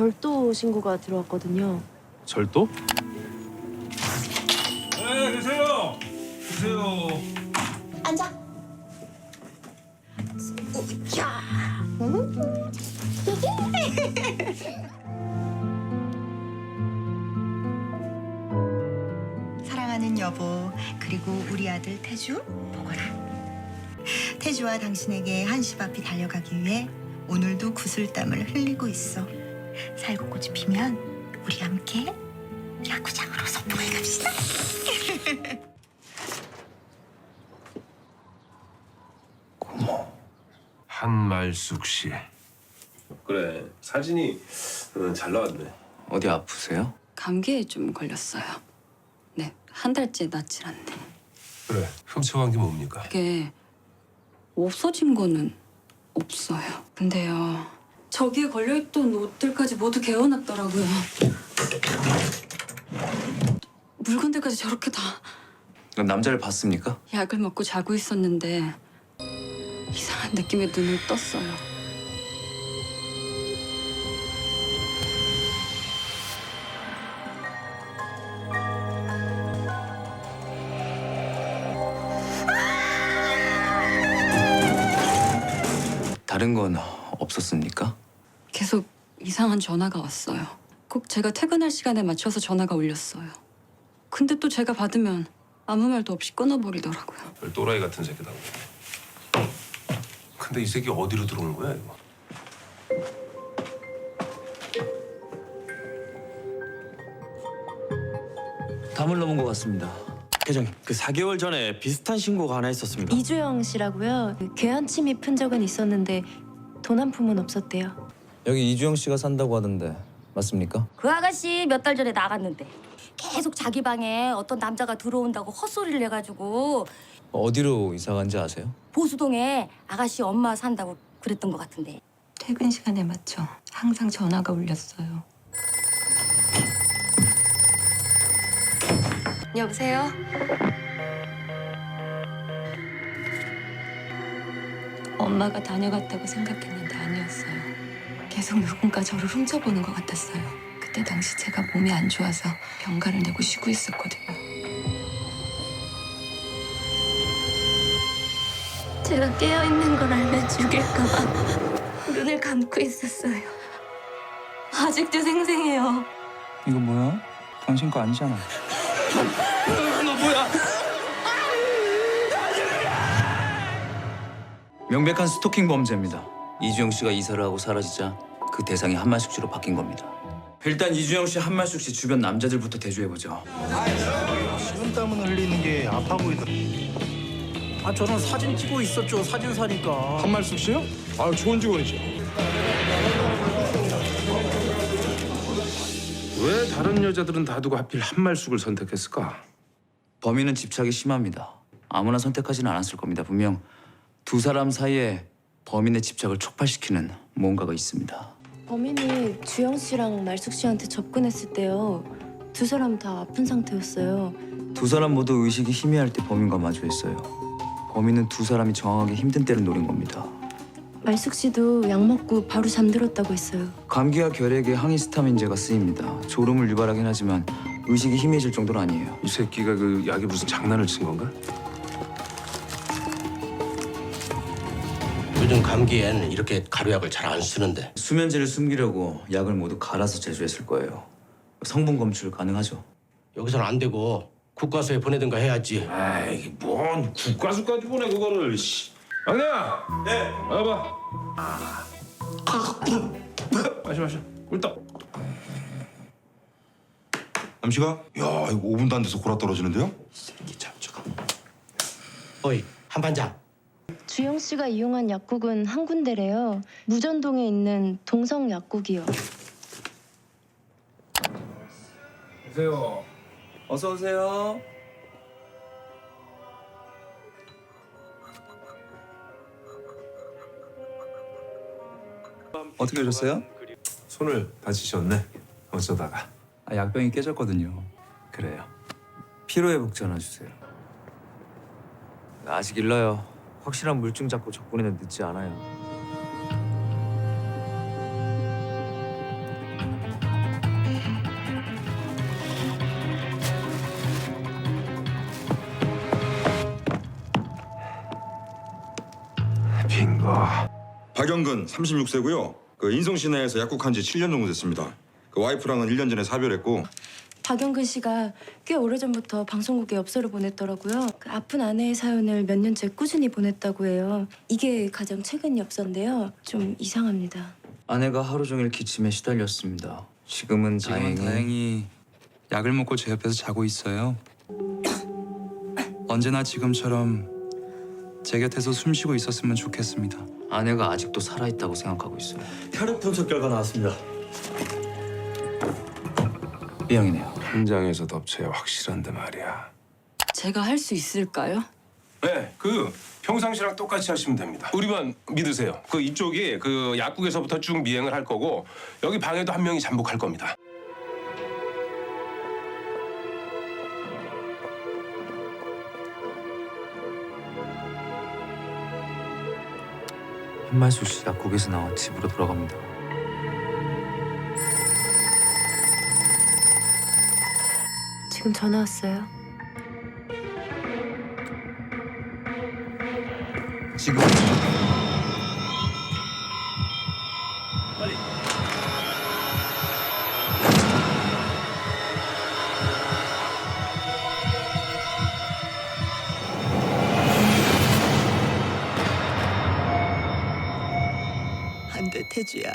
절도 신고가 들어왔거든요. 절도? 네, 계세요. 계세요. 앉아. 야. 사랑하는 여보 그리고 우리 아들 태주 보거라. 태주와 당신에게 한시 앞이 달려가기 위해 오늘도 구슬땀을 흘리고 있어. 살구꽃이 피면 우리 함께 야구장으로 소풍을 갑시다. 한말숙 씨. 그래, 사진이 어, 잘 나왔네. 어디 아프세요? 감기에 좀 걸렸어요. 네, 한 달째 낫질 않네. 그래. 훔쳐간 게 뭡니까? 그게 없어진 거는 없어요. 근데요, 저기에 걸려있던 옷들까지 모두 개어났더라고요. 물건들까지 저렇게 다 남자를 봤습니까? 약을 먹고 자고 있었는데 이상한 느낌에 눈을 떴어요. 다른 건 없었습니까? 계속 이상한 전화가 왔어요. 꼭 제가 퇴근할 시간에 맞춰서 전화가 울렸어요. 근데 또 제가 받으면 아무 말도 없이 끊어버리더라고요. 별 또라이 같은 새끼다. 근데 이 새끼 어디로 들어오는 거야 이거? 담을 넘은 것 같습니다. 회장님, 그 4개월 전에 비슷한 신고가 하나 있었습니다. 이주영 씨라고요. 그 괴한 침입 흔적은 있었는데 돈 한 푼은 없었대요. 여기 이주영 씨가 산다고 하던데 맞습니까? 그 아가씨 몇 달 전에 나갔는데 계속 자기 방에 어떤 남자가 들어온다고 헛소리를 해가지고 어디로 이사 간지 아세요? 보수동에 아가씨 엄마 산다고 그랬던 것 같은데. 퇴근 시간에 맞춰 항상 전화가 울렸어요. 여보세요? 엄마가 다녀갔다고 생각했는데 아니었어요. 계속 누군가 저를 훔쳐보는 것 같았어요. 그때 당시 제가 몸이 안 좋아서 병가를 내고 쉬고 있었거든요. 제가 깨어 있는 걸 알면 죽일까봐 눈을 감고 있었어요. 아직도 생생해요. 이거 뭐야? 당신 거 아니잖아. 명백한 스토킹 범죄입니다. 이주영 씨가 이사를 하고 사라지자 그 대상이 한말숙 씨로 바뀐 겁니다. 일단 이주영 씨, 한말숙 씨 주변 남자들부터 대조해 보죠. 식은땀은 흘리는 게 아파 보인다. 아 저는 사진 찍고 있었죠. 사진사니까. 한말숙 씨요? 아 좋은 직원이죠. 왜 다른 여자들은 다 두고 하필 한말숙을 선택했을까? 범인은 집착이 심합니다. 아무나 선택하지는 않았을 겁니다. 분명 두 사람 사이에 범인의 집착을 촉발시키는 뭔가가 있습니다. 범인이 주영 씨랑 말숙 씨한테 접근했을 때요. 두 사람 다 아픈 상태였어요. 두 사람 모두 의식이 희미할 때 범인과 마주했어요. 범인은 두 사람이 정확하게 힘든 때를 노린 겁니다. 말숙 씨도 약 먹고 바로 잠들었다고 했어요. 감기와 결핵에 항히스타민제가 쓰입니다. 졸음을 유발하긴 하지만 의식이 희미해질 정도는 아니에요. 이 새끼가 그 약에 무슨 장난을 친 건가? 요즘 감기엔 이렇게 가루약을 잘 안 쓰는데 수면제를 숨기려고 약을 모두 갈아서 제조했을 거예요. 성분 검출 가능하죠? 여기서는 안 되고 국과서에 보내든가 해야지. 아이 뭔 국가수까지 보내 그거를. 씨. 막내야. 네. 와봐. 마셔 마셔. 꿀떡. 남씨가? 야 이거 5분도 안 돼서 골아 떨어지는데요? 새끼 참 저거. 어이 한 반장. 주영 씨가 이용한 약국은 한 군데래요. 무전동에 있는 동성 약국이요. 보세요. 어서 오세요. 어떻게 오셨어요? 손을 다치셨네. 어쩌다가. 아, 약병이 깨졌거든요. 그래요. 피로회복 전화 주세요. 아직 일러요. 확실한 물증 잡고 접근에는 늦지 않아요. 빙고. 박영근 36세고요. 그 인성시내에서 약국한 지 7년 정도 됐습니다. 그 와이프랑은 1년 전에 사별했고 박영근 씨가 꽤 오래전부터 방송국에 엽서를 보냈더라고요. 그 아픈 아내의 사연을 몇 년째 꾸준히 보냈다고 해요. 이게 가장 최근 엽서인데요. 좀 이상합니다. 아내가 하루 종일 기침에 시달렸습니다. 지금은, 지금은 다행히, 다행히 약을 먹고 제 옆에서 자고 있어요. 언제나 지금처럼 제 곁에서 숨 쉬고 있었으면 좋겠습니다. 아내가 아직도 살아있다고 생각하고 있어요. 혈액 분석 결과 나왔습니다. B형이네요. 현장에서 덮쳐야 확실한데 말이야. 제가 할 수 있을까요? 네, 그 평상시랑 똑같이 하시면 됩니다. 우리만 믿으세요. 그 이쪽이 그 약국에서부터 쭉 미행을 할 거고 여기 방에도 한 명이 잠복할 겁니다. 한만숙 씨 약국에서 나와 집으로 돌아갑니다. 지금 전화 왔어요. 지금 안 돼, 태주야.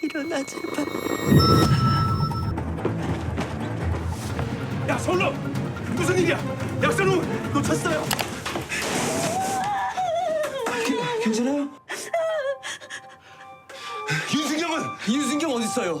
일어나 제발. 야, 서울로 무슨 일이야? 약선우 놓쳤어요. 괜찮아요? 윤승경은 이유승경 어디 있어요?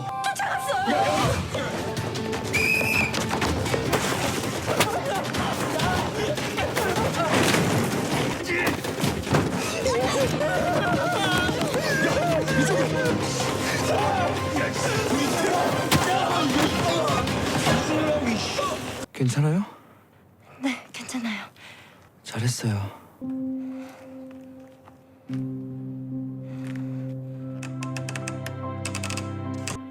괜찮아요? 네, 괜찮아요. 잘했어요.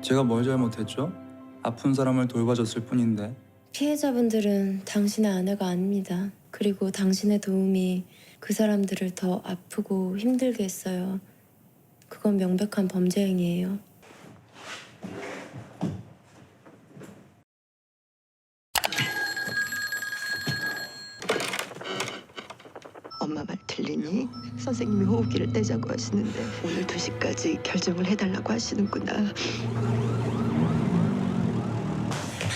제가 뭘 잘못했죠? 아픈 사람을 돌봐줬을 뿐인데 피해자분들은 당신의 아내가 아닙니다. 그리고 당신의 도움이 그 사람들을 더 아프고 힘들게 했어요. 그건 명백한 범죄 행위예요. 엄마 말 들리니? 호흡기를 떼자고 하시는데 오늘 2시까지 결정을 해달라고 하시는구나.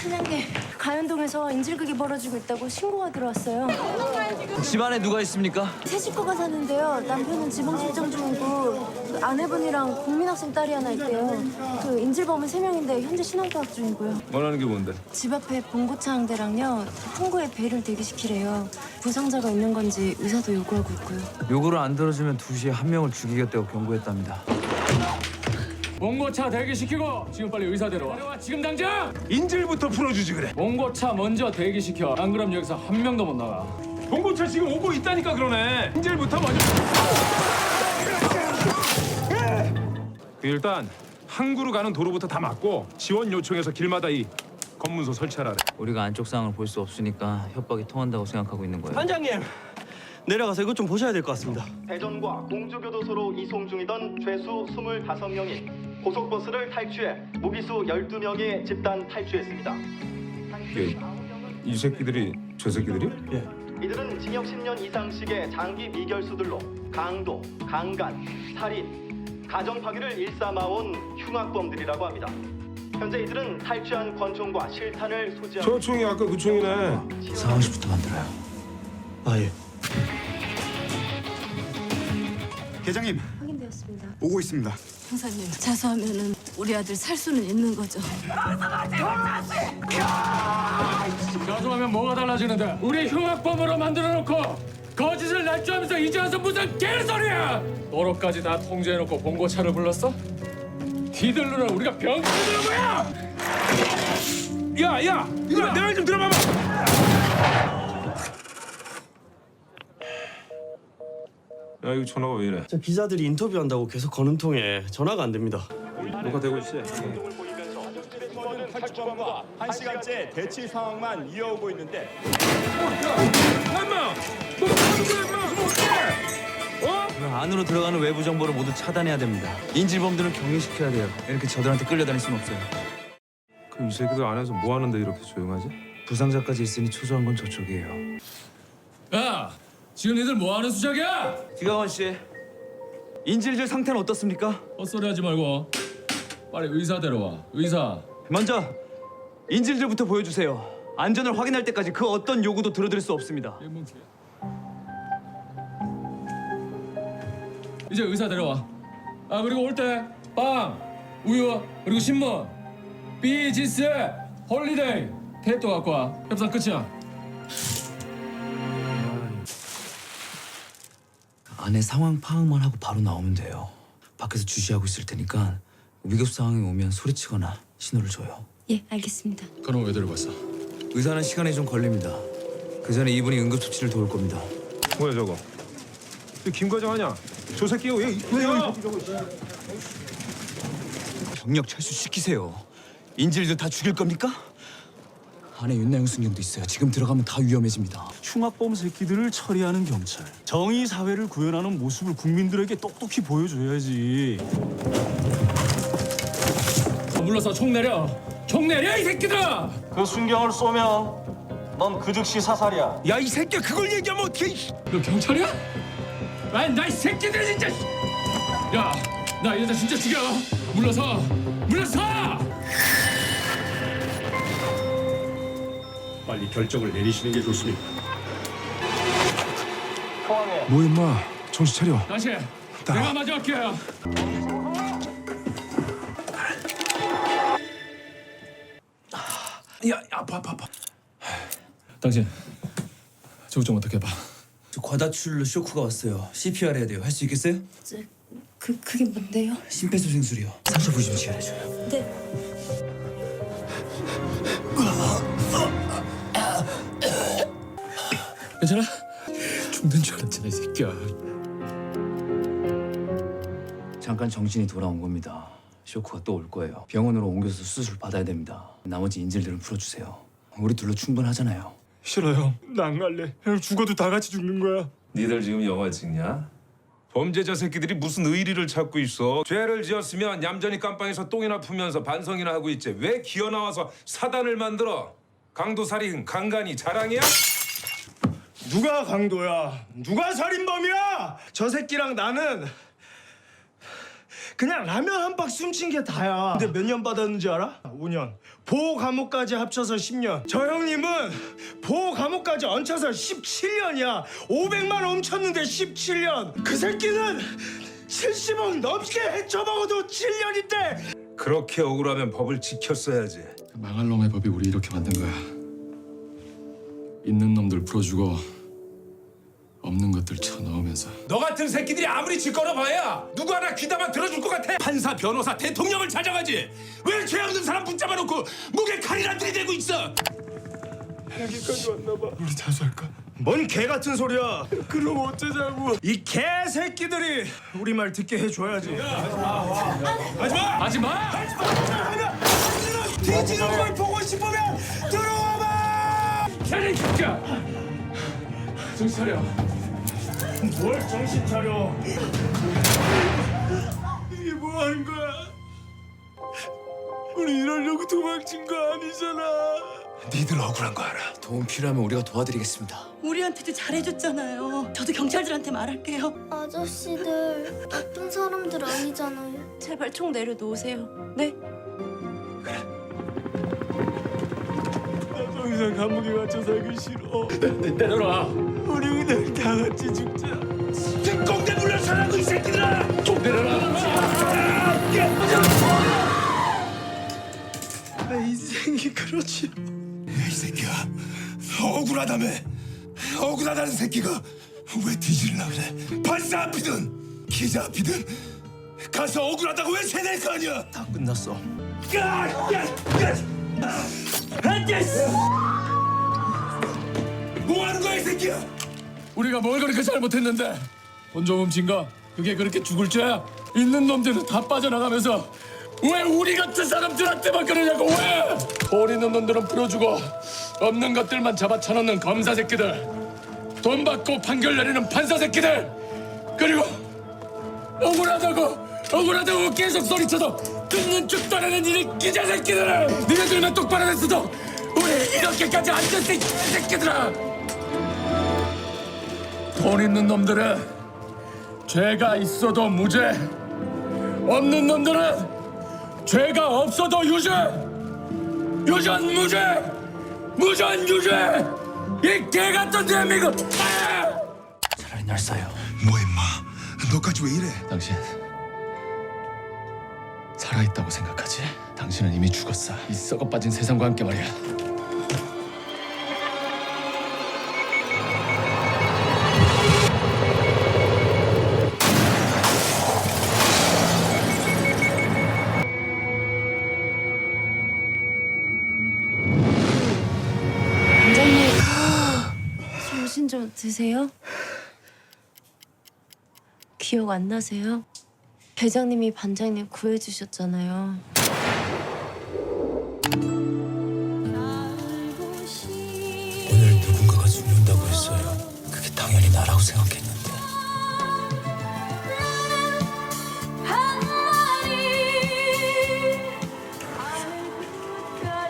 사장님, 가연동에서 인질극이 벌어지고 있다고 신고가 들어왔어요. 집안에 누가 있습니까? 세 식구가 사는데요. 남편은 지방 출장 중이고 그 아내분이랑 국민학생 딸이 하나 있대요. 그 인질범은 세 명인데 현재 신원파악 중이고요. 원하는 게 뭔데? 집 앞에 봉고차 한 대랑요. 항구에 배를 대기시키래요. 부상자가 있는 건지 의사도 요구하고 있고요. 요구를 안 들어주면 2시에 한 명을 죽이겠다고 경고했답니다. 봉고차 대기시키고 지금 빨리 의사 데려와. 지금 당장! 인질부터 풀어주지 그래. 봉고차 먼저 대기시켜. 안 그럼 여기서 한 명도 못 나가. 봉고차 지금 오고 있다니까 그러네. 인질부터 먼저. 일단 항구로 가는 도로부터 다 막고 지원 요청해서 길마다 이 검문소 설치하라. 그래. 우리가 안쪽 상황을 볼 수 없으니까 협박이 통한다고 생각하고 있는 거예요. 반장님 내려가서 이것 좀 보셔야 될 것 같습니다. 대전과 공주교도소로 이송 중이던 죄수 25명이 고속버스를 탈취해 무기수 12명이 집단 탈취했습니다. 이게 이 새끼들이 저 새끼들이? 이들은 징역 10년 이상씩의 장기 미결수들로 강도, 강간, 살인, 가정 파괴를 일삼아온 흉악범들이라고 합니다. 현재 이들은 탈취한 권총과 실탄을 소지하고 저 총이 아까 그 총이네. 상황실부터 만들어요. 아 예. 계장님 확인되었습니다. 오고 있습니다. 형사님 자수하면은 우리 아들 살 수는 있는 거죠. 가져가면 뭐가 달라지는데? 우리 흉악범으로 만들어놓고 거짓을 날조하면서 이제 와서 무슨 개소리야! 도로까지 다 통제해놓고 봉고차를 불렀어? 뒤들르는 우리가 병신들은 뭐야? 야, 야, 이거 내말 좀 들어봐봐. 야 이거 전화가 왜 이래? 저 기자들이 인터뷰한다고 계속 거는 통에 전화가 안 됩니다. 녹화되고 있지? 탈주범과 한 시간째 대치 상황만 이어오고 있는데 안으로 들어가는 외부 정보를 모두 차단해야 됩니다. 인질범들은 격리시켜야 돼요. 이렇게 저들한테 끌려다닐 순 없어요. 그이 새끼들 안에서 뭐 하는데 이렇게 조용하지? 부상자까지 있으니 초조한 건 저쪽이에요. 야, 지금 니들 뭐 하는 수작이야? 지가원 씨, 인질들 상태는 어떻습니까? 헛소리 하지 말고 빨리 의사 데려와. 의사. 먼저 인질들부터 보여주세요. 안전을 확인할 때까지 그 어떤 요구도 들어드릴 수 없습니다. 이제 의사 데려와. 아 그리고 올 때 빵, 우유 그리고 신문, 비지스, 홀리데이 테이프 갖고 와. 협상 끝이야. 안에 상황 파악만 하고 바로 나오면 돼요. 밖에서 주시하고 있을 테니까 위급 상황이 오면 소리치거나 신호를 줘요. 예, 알겠습니다. 그럼 왜 왔어? 의사는 시간이 좀 걸립니다. 그 전에 이분이 응급 처치를 도울 겁니다. 뭐야 저거? 김 과장 아냐? 저 새끼가 왜? 왜 야! 병력 철수 시키세요. 인질들 다 죽일 겁니까? 안에 윤나영 순경도 있어요. 지금 들어가면 다 위험해집니다. 흉악범 새끼들을 처리하는 경찰. 정의 사회를 구현하는 모습을 국민들에게 똑똑히 보여줘야지. 물러서 총 내려. 총 내려 이 새끼들아! 그 순경을 쏘면 넌 그 즉시 사살이야. 야 이 새끼야 그걸 얘기하면 어떻게? 너 경찰이야? 아니 나이 새끼들 진짜. 야, 나 이 여자 진짜 죽여. 물러서, 물러서! 빨리 결정을 내리시는 게 좋습니다. 뭐 임마? 정신 차려. 다시. 내가 마저 할게요. 야 아파 아파 아파. 당신 저거 좀 어떻게 해봐. 저 과다출로 쇼크가 왔어요. CPR 해야 돼요. 할 수 있겠어요? 저, 그 그게 뭔데요? 심폐소생술이요. 상처 부위 좀 지혈해줘요. 네. 괜찮아? 죽는 줄 알았잖아 이 새끼야. 잠깐 정신이 돌아온 겁니다. 쇼크가 또 올 거예요. 병원으로 옮겨서 수술 받아야 됩니다. 나머지 인질들은 풀어주세요. 우리 둘로 충분하잖아요. 싫어 형. 나안 갈래. 형 죽어도 다 같이 죽는 거야. 니들 지금 영화 찍냐? 범죄자 새끼들이 무슨 의리를 찾고 있어? 죄를 지었으면 얌전히 깜빵에서 똥이나 풀면서 반성이나 하고 있지. 왜 기어 나와서 사단을 만들어? 강도 살인 강간이 자랑이야? 누가 강도야? 누가 살인범이야? 저 새끼랑 나는 그냥 라면 한 박스 훔친 게 다야. 근데 몇 년 받았는지 알아? 5년. 보호 감옥까지 합쳐서 10년. 저 형님은 보호 감옥까지 얹혀서 17년이야. 500만 원 훔쳤는데 17년. 그 새끼는 70억 넘게 헤쳐먹어도 7년인데 그렇게 억울하면 법을 지켰어야지. 망할 놈의 법이 우리 이렇게 만든 거야. 있는 놈들 풀어주고 없는 것들 쳐넣으면서 너 같은 새끼들이 아무리 짓거려 봐야 누구 하나 귀담아 들어줄 것 같아? 판사, 변호사, 대통령을 찾아가지. 왜 죄 없는 사람 붙잡아 놓고 목에 칼이나 들이대고 있어? 여기까지 왔나 봐. 우리 자수할까? 뭔 개 같은 소리야. 그럼 어쩌자고. 이 개새끼들이 우리 말 듣게 해줘야지. 하지마! 하지마! 뒤지는 걸 보고 싶으면 들어와봐. 차리 새끼야! 정신 차려. 뭘 정신 차려. 이게 뭐 하는 거야? 우리 이러려고 도망친 거 아니잖아. 니들 억울한 거 알아. 도움 필요하면 우리가 도와드리겠습니다. 우리한테도 잘해줬잖아요. 저도 경찰들한테 말할게요. 아저씨들 나쁜 사람들 아니잖아요. 제발 총 내려놓으세요. 네? 나더 이상 감옥에 갇혀 살기 싫어. 내려놔. 우리 그냥 다 같이 죽자. 꽁대 물러서라고 이 새끼들아! 좀 내려놔. 내 인생이 그렇지. 이 새끼야 억울하다며 억울하다는 새끼가 왜 뒤질라 그래 판사 앞이든 기자 앞이든 가서 억울하다고 왜 세낼 거 아니야 다 끝났어. 뭐 하는 거야 이 새끼야 우리가 뭘 그렇게 잘못했는데 훔친 거 그게 그렇게 죽을 죄야? 있는 놈들은 다 빠져나가면서 왜 우리 같은 사람들한테만 그러냐고 왜? 돈 있는 놈들은 풀어주고 없는 것들만 잡아쳐놓는 검사 새끼들 돈 받고 판결 내리는 판사 새끼들 그리고 억울하다고 억울하다고 계속 소리쳐도 듣는 줄 따르는 이네 기자 새끼들아 니네들만 똑바로 했어도 우리 이렇게까지 안이 새끼들아 돈 있는 놈들은 죄가 있어도 무죄 없는 놈들은 죄가 없어도 유죄 유전 무죄 무전 유죄 이 개 같은 대한민국 아! 차라리 날 쏴요. 뭐 임마 너까지 왜 이래 당신 살아있다고 생각하지? 당신은 이미 죽었어. 이 썩어 빠진 세상과 함께 말이야. 좀 드세요? 기억 안 나세요? 회장님이 반장님 구해주셨잖아요. 오늘 누군가가 죽는다고 했어요. 그게 당연히 나라고 생각했는데.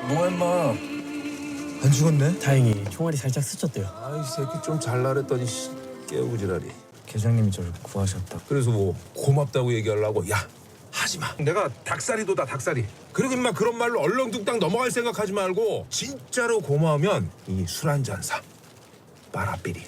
뭐야 임마 안 죽었네? 다행히 총알이 살짝 스쳤대요. 아이 새끼 좀 잘나랬더니 깨우고 지랄이 계장님이 저를 구하셨다. 그래서 뭐 고맙다고 얘기하려고 야 하지 마 내가 닭살이도다 닭살이 그리고 임마 그런 말로 얼렁뚱땅 넘어갈 생각하지 말고 진짜로 고마우면 이 술 한 잔 사. 빠라삐리